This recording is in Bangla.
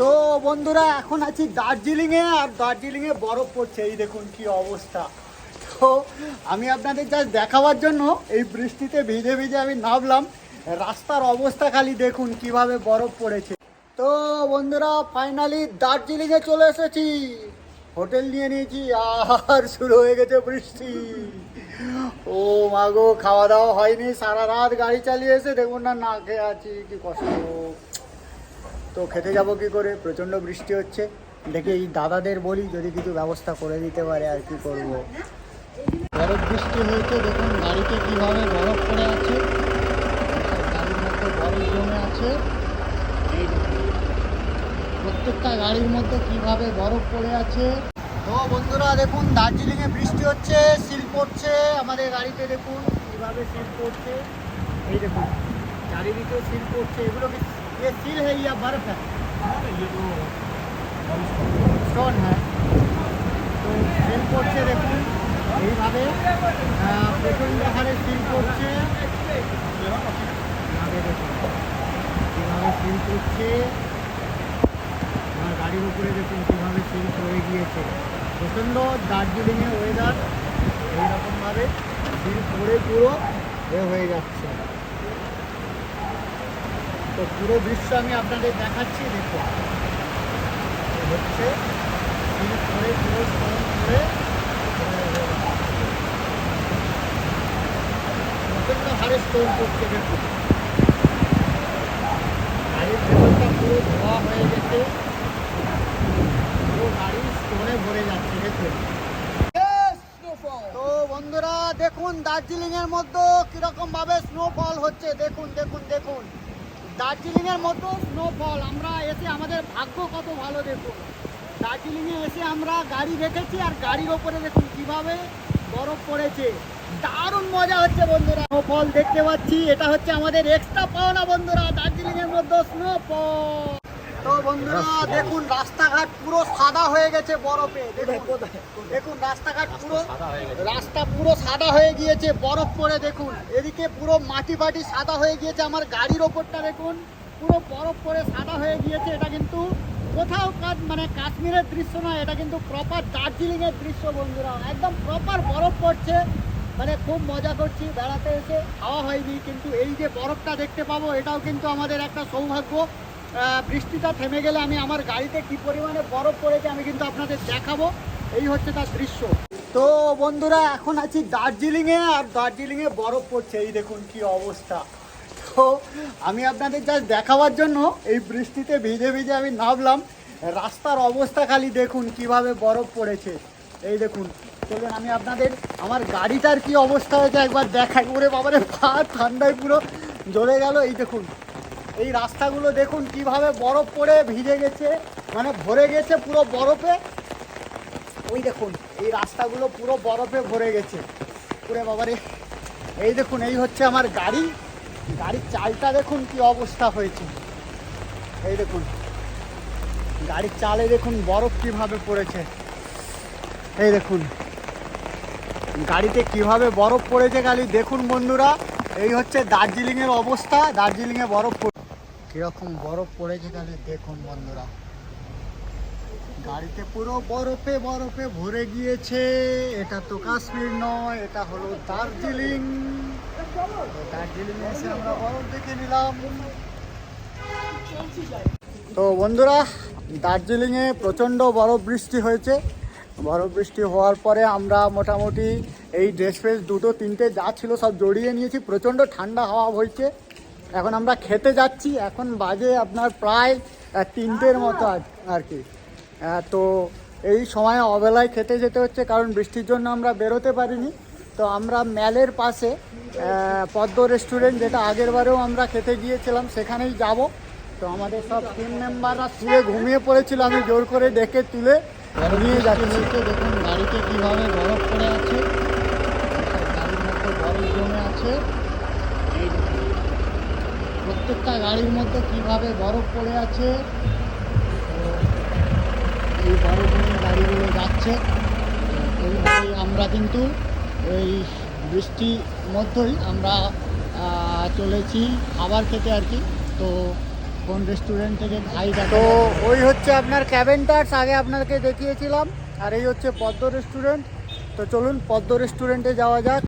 তো বন্ধুরা, এখন আছি দার্জিলিংয়ে, আর দার্জিলিংয়ে বরফ পড়ছে, এই দেখুন কি অবস্থা। তো আমি আপনাদের জাস্ট দেখাবার জন্য এই বৃষ্টিতে ভিজে ভিজে আমি নামলাম। রাস্তার অবস্থা খালি দেখুন কীভাবে বরফ পড়েছে। তো বন্ধুরা ফাইনালি দার্জিলিংয়ে চলে এসেছি। হোটেল নিয়ে নিয়েছি, আর শুরু হয়ে গেছে বৃষ্টি। ও মাগো খাওয়া দাওয়া হয়নি, সারা রাত গাড়ি চালিয়ে এসে দেখুন না না খেয়ে আছি, কি কষ্ট। তো খেতে যাব কি করে? প্রচণ্ড বৃষ্টি হচ্ছে। দেখি এই দাদাদের বলি, যদি কিছু ব্যবস্থা করে দিতে পারে আর কি করব। বরফ বৃষ্টি হয়েছে, দেখুন গাড়িতে কীভাবে বরফ পড়ে আছে। গাড়ির মধ্যে বরফ জমে আছে। প্রত্যেকটা গাড়ির মধ্যে কীভাবে বরফ পড়ে আছে। তো বন্ধুরা, দেখুন দার্জিলিংয়ে বৃষ্টি হচ্ছে সিল পড়ছে আমাদের গাড়িতে, দেখুন কীভাবে সিল পড়ছে। এই দেখুন চারিদিকে সিল পড়ছে। এগুলো কি ये सील है या बर्फ है স্টোন হ্যাঁ তো সিল পড়ছে দেখুন এইভাবে আহ, প্রচণ্ড হারে সিল পড়ছে এইভাবে দেখুন কীভাবে সিল পড়ছে আমার গাড়ির উপরে দেখুন কীভাবে সিল পড়ে গিয়েছে প্রচণ্ড দার্জিলিংয়ের ওয়েদার এইরকমভাবে সিল পড়ে পুরো এ হয়ে যাচ্ছে তো পুরো দৃশ্য আমি আপনাদের দেখাচ্ছি, দেখুন। হচ্ছে পড়ে পুরো স্টোন পড়ে প্রচণ্ড হারে স্টোন পড়ছে দেখুন। গাড়ির ভেতরটা পুরো ধোয়া হয়ে গেছে। পুরো গাড়ি স্টোনে ভরে যাচ্ছে, দেখুন। তো বন্ধুরা, দেখুন দার্জিলিং এর মধ্যে কীরকম ভাবে স্নোফল হচ্ছে, দেখুন দেখুন দেখুন। দার্জিলিং এর মতো স্নোফল আমরা এসে আমাদের ভাগ্য কত ভালো দেখুন। দার্জিলিংয়ে এসে আমরা গাড়ি রেখেছি আর গাড়ির ওপরে দেখুন কীভাবে বরফ পড়েছে। দারুণ মজা হচ্ছে বন্ধুরা। স্নোফল দেখতে পাচ্ছি, এটা হচ্ছে আমাদের এক্সট্রা পাওনা বন্ধুরা, দার্জিলিংয়ের মধ্যে স্নোফল দেখুন, রাস্তাঘাট পুরো সাদা হয়ে গেছে বরফে। দেখুন রাস্তাঘাট পুরো রাস্তা পুরো সাদা হয়ে গিয়েছে, বরফ পড়ে, দেখুন। এদিকে পুরো মাটি ফাটি সাদা হয়ে গিয়েছে, আমার গাড়ির ওপরটা দেখুন। পুরো বরফ পড়ে সাদা হয়ে গিয়েছে, এটা কিন্তু কোথাও কাজ মানে কাশ্মীরের দৃশ্য নয়, এটা কিন্তু প্রপার দার্জিলিং এর দৃশ্য বন্ধুরা। একদম প্রপার বরফ পড়ছে। মানে খুব মজা করছি, বেড়াতে এসে খাওয়া হয়নি, কিন্তু এই যে বরফটা দেখতে পাবো, এটাও কিন্তু আমাদের একটা সৌভাগ্য। বৃষ্টিটা থেমে গেলে আমি আমার গাড়িতে কি পরিমাণে বরফ পড়েছে আমি কিন্তু আপনাদের দেখাবো। এই হচ্ছে তার দৃশ্য। তো বন্ধুরা, এখন আছি দার্জিলিংয়ে আর দার্জিলিংয়ে বরফ পড়ছে। এই দেখুন কি অবস্থা। তো আমি আপনাদের জাস্ট দেখাবার জন্য এই বৃষ্টিতে ভিজে ভিজে আমি নামলাম। রাস্তার অবস্থা খালি দেখুন কীভাবে বরফ পড়েছে। এই দেখুন, চলুন আমি আপনাদের আমার গাড়িটার কি অবস্থা হয়েছে একবার দেখাই। ওরে বাবারে, পা ঠান্ডায় পুরো জ্বলে গেল। এই দেখুন এই রাস্তাগুলো দেখুন কীভাবে বরফ পড়ে ভিজে গেছে মানে ভরে গেছে পুরো বরফে। ওই দেখুন, এই রাস্তাগুলো পুরো বরফে ভরে গেছে। পুরে বাবারে, এই দেখুন, এই হচ্ছে আমার গাড়ি। গাড়ির চালটা দেখুন কি অবস্থা হয়েছে। এই দেখুন, গাড়ির চালে দেখুন বরফ কীভাবে পড়েছে। এই দেখুন, গাড়িতে কীভাবে বরফ পড়েছে খালি দেখুন বন্ধুরা। এই হচ্ছে দার্জিলিংয়ের অবস্থা, দার্জিলিংয়ে বরফ কীরকম বরফ পড়েছে তাহলে দেখুন বন্ধুরা। গাড়িতে পুরো বরফে বরফে ভরে গিয়েছে। এটা তো কাশ্মীর নয়, এটা হলো দার্জিলিং। দার্জিলিং এসে আমরা বরফ দেখে নিলাম। তো বন্ধুরা দার্জিলিংয়ে প্রচণ্ড বরফ বৃষ্টি হয়েছে। বরফ বৃষ্টি হওয়ার পরে আমরা মোটামুটি এই ড্রেস ফ্রেস দুটো তিনটে যা ছিল সব জড়িয়ে নিয়েছি। প্রচণ্ড ঠান্ডা হাওয়া হয়েছে এখন আমরা খেতে যাচ্ছি, এখন বাজে আপনার প্রায় তিনটের মতো আর- কি। তো এই সময় অবেলায় খেতে যেতে হচ্ছে, কারণ বৃষ্টির জন্য আমরা বেরোতে পারিনি। তো আমরা ম্যালের পাশে পদ্ম রেস্টুরেন্ট, যেটা আগের বারেও আমরা খেতে গিয়েছিলাম, সেখানেই যাব। তো আমাদের সব টিম মেম্বাররা শুয়ে ঘুমিয়ে পড়েছিল, আমি জোর করে ডেকে তুলে নিয়ে যাচ্ছি। দেখুন, গাড়িতে কীভাবে বরফ পড়ে আছে, গাড়ির মধ্যে বরফ জমে আছে। প্রত্যেকটা গাড়ির মধ্যে কীভাবে বরফ পড়ে আছে, এই বরফ নিয়ে গাড়িগুলো যাচ্ছে। এইভাবেই আমরা কিন্তু এই বৃষ্টির মধ্যেই আমরা চলেছি খাবার খেতে আর কি। তো কোন রেস্টুরেন্ট থেকে ভাই তো ওই হচ্ছে আপনার ক্যাভেন্টার্স আগে আপনাকে দেখিয়েছিলাম। আর এই হচ্ছে পদ্ম রেস্টুরেন্ট তো চলুন পদ্ম রেস্টুরেন্টে যাওয়া যাক।